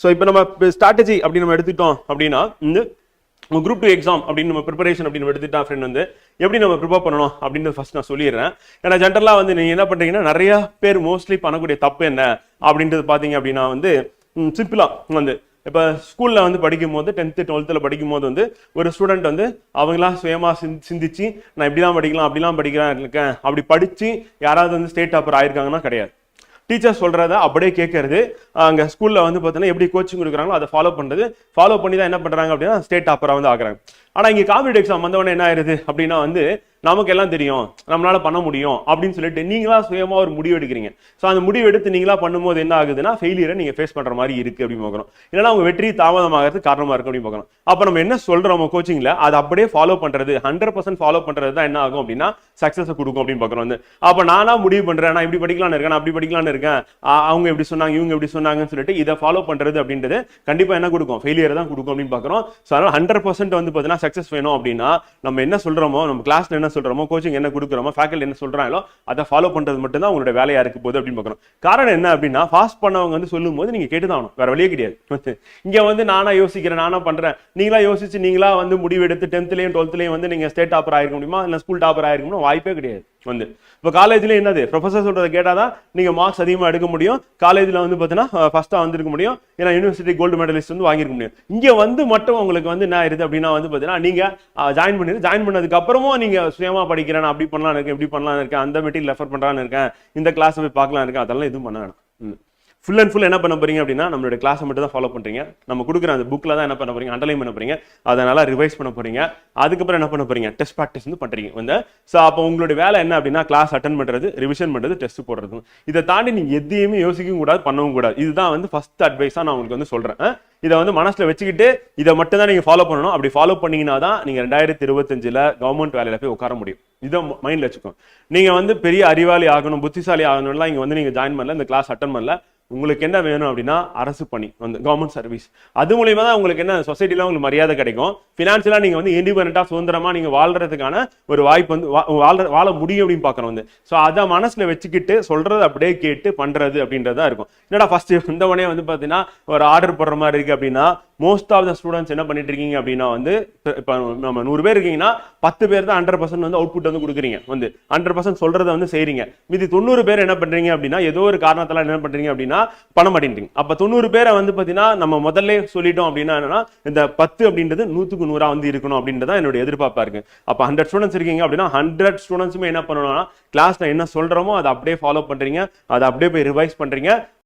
So இப்போ நம்ம strategy அப்படி நம்ம எடுத்துட்டோம் அப்படின்னா இந்த குரூப் டூ எக்ஸாம் அப்படின்னு நம்ம ப்ரிப்பரேஷன் அப்படின்னு எடுத்துட்டா ஃப்ரெண்ட் வந்து எப்படி நம்ம ப்ரிப்பேர் பண்ணணும் அப்படின்னு ஃபர்ஸ்ட் நான் சொல்லிடுறேன். ஏன்னா ஜென்ரலாக வந்து நீங்கள் என்ன பண்ணுறீங்கன்னா நிறைய பேர் மோஸ்ட்லி பண்ணக்கூடிய தப்பு என்ன அப்படின்றது பார்த்தீங்க அப்படின்னா வந்து சிம்பிளாக வந்து இப்போ ஸ்கூலில் வந்து படிக்கும் போது டென்த்து டுவெல்த்தில் படிக்கும் போது வந்து ஒரு ஸ்டூடெண்ட் வந்து அவங்களாம் சுயமாக சிந் சிந்திச்சு நான் இப்படி தான் படிக்கலாம் அப்படிலாம் படிக்கிறேன் இருக்கேன். அப்படி படித்து யாராவது வந்து ஸ்டேட் டாப்பர் ஆயிருக்காங்கன்னா கிடையாது. டீச்சர் சொல்கிறத அப்படியே கேட்கறது. அங்கே ஸ்கூலில் வந்து பார்த்தீங்கன்னா எப்படி கோச்சிங் கொடுக்குறாங்களோ அதை ஃபாலோ பண்ணுறது ஃபாலோ பண்ணி தான் என்ன பண்ணுறாங்க அப்படின்னா ஸ்டேட் டாப்பராக வந்து ஆகுறாங்க ஆனால் இங்கே காம்படிட்டிவ் எக்ஸாம் வந்தவொடனே என்ன ஆயிருது அப்படின்னா வந்து நமக்கு எல்லாம் தெரியும். நம்மளால பண்ண முடியும் அப்படின்னு சொல்லிட்டு நீங்களா சுயமா ஒரு முடிவு எடுக்கிறீங்க. ஸோ அந்த முடிவு எடுத்து நீங்களா பண்ணும்போது என்ன ஆகுதுன்னா ஃபெயிலியரை நீங்க ஃபேஸ் பண்ற மாதிரி இருக்கு அப்படின்னு பார்க்கணும். இல்லைன்னா உங்க வெற்றி தாமதமாகிறது காரணமா இருக்கு அப்படின்னு பார்க்கணும். அப்போ நம்ம என்ன சொல்றோம் கோச்சிங்ல அதை அப்படியே ஃபாலோ பண்றது ஹண்ட்ரட் பர்சன்ட் ஃபாலோ பண்றது தான் என்ன ஆகும் அப்படின்னா சக்சஸ் கொடுக்கும் அப்படின்னு பாக்கிறோம் வந்து. அப்போ நானா முடிவு பண்றேன் நான் இப்படி படிக்கலாம்னு இருக்கேன் நான் அப்படி படிக்கலாம்னு இருக்கேன் அவங்க எப்படி சொன்னாங்க இவங்க எப்படி சொன்னாங்கன்னு சொல்லிட்டு இதை ஃபாலோ பண்றது அப்படின்றது கண்டிப்பா என்ன கொடுக்கும்? ஃபெயிலியர் தான் கொடுக்கும் அப்படின்னு பாக்கிறோம் ஸோ அதனால ஹண்ட்ரட் பர்சன்ட் வந்து பார்த்தீங்கன்னா சக்சஸ் வேணும் அப்படின்னா நம்ம என்ன சொல்றோமோ நம்ம கிளாஸ்ல என்ன சொல்றோமோ கோச்சிங் என்ன கொடுக்குறோமோ ஃபேக்கல்டி என்ன சொல்றாங்களோ அதை ஃபாலோ பண்றது மட்டும் தான் உங்களோட வேலையாக இருக்க போகுது அப்படின்னு பார்க்கணும். காரணம் என்ன அப்படின்னா ஃபாஸ்ட் பண்ணவங்க வந்து சொல்லும் போது நீங்க கேட்டு தான் ஆகணும். வேறு வழியே கிடையாது. இங்க வந்து நானாக யோசிக்கிறேன் நானாக பண்றேன். நீங்களா யோசிச்சு நீங்களா வந்து முடிவு எடுத்து டென்த்லயும் வந்து நீங்கள் ஸ்டேட் டாப்பர் ஆகிருக்க முடியுமா? இல்லை ஸ்கூல் டாப்பர் ஆகிருக்கணும் வாய்ப்பே கிடையாது. வந்து. இப்போ காலேஜ்லேயும் என்னது? ப்ரொஃபசர் கேட்டால் தான் நீங்கள் மார்க்ஸ் அதிகமாக எடுக்க முடியும். காலேஜில் வந்து பார்த்தீங்கன்னா ஃபஸ்ட்டாக வந்திருக்க முடியும். ஏன்னா யூனிவர்சிட்டி கோல்டு மெடலிஸ்ட் வந்து வாங்கியிருக்க முடியும். இங்கே வந்து மட்டும் உங்களுக்கு வந்து என்ன ஆயிருது அப்படின்னா வந்து பார்த்தீங்கன்னா நீங்கள் ஜாயின் பண்ணி ஜாயின் பண்ணதுக்கு அப்புறமும் சுயமாக படிக்கிறேன் நான் அப்படி பண்ணலாம் இருக்கேன் இப்படி பண்ணலாம் இருக்கேன் அந்த மெட்டீரியல் ரெஃபர் பண்ணலான்னு இருக்கேன் இந்த கிளாஸ் போய் பார்க்கலாம் இருக்கேன் அதெல்லாம் எதுவும் பண்ண வேணாம். ம். ஃபுல் அண்ட் ஃபுல் என்ன பண்ண போறீங்க அப்படின்னா நம்மளோட கிளாஸை மட்டும் தான் ஃபாலோ பண்ணுறீங்க நம்ம கொடுக்குற அந்த புக்கில் தான் என்ன பண்ண போறீங்க? அண்டர்லைன் பண்ண போறீங்க. அதை நல்லா ரிவைஸ் பண்ண போறீங்க. அதுக்கப்புறம் என்ன பண்ண போறீங்க? டெஸ்ட் ப்ராக்டிஸ் வந்து பண்ணுறீங்க வந்து ஸோ அப்போ உங்களுடைய வேலை என்ன அப்படின்னா கிளாஸ் அட்டன் பண்ணுறது ரிவிஷன் பண்ணுறது டெஸ்ட் போடுறது இதை தாண்டி நீங்கள் எதையுமே யோசிக்கவும் கூடாது பண்ணவும் கூடாது. இதுதான் வந்து ஃபஸ்ட் அட்வைஸாக நான் உங்களுக்கு வந்து சொல்கிறேன் இதை வந்து மனசில் வச்சுக்கிட்டு இதை மட்டும் தான் நீங்கள் ஃபாலோ பண்ணணும். அப்படி ஃபாலோ பண்ணீங்கன்னா தான் நீங்கள் ரெண்டாயிரத்தி இருபத்தஞ்சில் கவர்மெண்ட் வேலையில் போய் உட்கார முடியும். இதை மைண்டில் வச்சுக்கோங்க நீங்கள் வந்து பெரிய அறிவாளி ஆகணும் புத்திசாலி ஆகணும்லாம் இங்கே வந்து நீங்கள் ஜாயின் பண்ணல இந்த கிளாஸ் அட்டன் பண்ணல. உங்களுக்கு என்ன வேணும் அப்படின்னா அரசு பணி வந்து கவர்மெண்ட் சர்வீஸ் அது மூலயமா தான் உங்களுக்கு என்ன சொசைட்டிலாம் உங்களுக்கு மரியாதை கிடைக்கும். ஃபினான்ஷியலாக நீங்கள் வந்து இண்டிபெண்ட்டாக சுதந்திரமாக நீங்கள் வாழ்கிறதுக்கான ஒரு வாய்ப்பு வந்து வா- வாழ வாழ முடியும் அப்படின்னு பார்க்குறோம் வந்து. ஸோ அதை மனசில் வச்சுக்கிட்டு சொல்கிறது அப்படியே கேட்டு பண்ணுறது அப்படின்றதா இருக்கும். என்னடா ஃபஸ்ட்டு இந்த உடனே வந்து பார்த்தீங்கன்னா ஒரு ஆர்டர் போடுற மாதிரி இருக்குது அப்படின்னா மோஸ்ட் ஆஃப் த ஸ்டூடெண்ட்ஸ் என்ன பண்ணிட்டு இருக்கீங்க அப்படின்னா வந்து இப்போ நம்ம நூறு பேர் இருக்கீங்கன்னா பத்து பேர் தான் ஹண்ட்ரட் பர்சன்ட் வந்து அவுட்புட் வந்து கொடுக்குறீங்க. வந்து ஹண்ட்ரட் பர்சன்ட் சொல்றதை வந்து செய்றீங்க. மீதி தொண்ணூறு பேர் என்ன பண்றீங்க அப்படின்னா ஏதோ ஒரு காரணத்தால் என்ன பண்றீங்க அப்படின்னா பண்ண மாட்டேங்கிறீங்க அப்போ தொண்ணூறு பேரை வந்து பார்த்தீங்கன்னா நம்ம முதல்ல சொல்லிட்டோம் அப்படின்னா என்னன்னா இந்த பத்து அப்படின்றது நூற்றுக்கு நூறாக வந்து இருக்கணும் அப்படின்றத என்னோட எதிர்பார்ப்பா இருக்கு. அப்போ ஹண்ட்ரட் ஸ்டூடெண்ட்ஸ் இருக்கீங்க அப்படின்னா ஹண்ட்ரட் ஸ்டூடெண்ட்ஸுமே என்ன பண்ணணும்னா கிளாஸ்ல என்ன சொல்றோமோ அதை அப்படியே ஃபாலோ பண்றீங்க. அதை அப்படியே போய் ரிவைஸ் பண்றீங்க.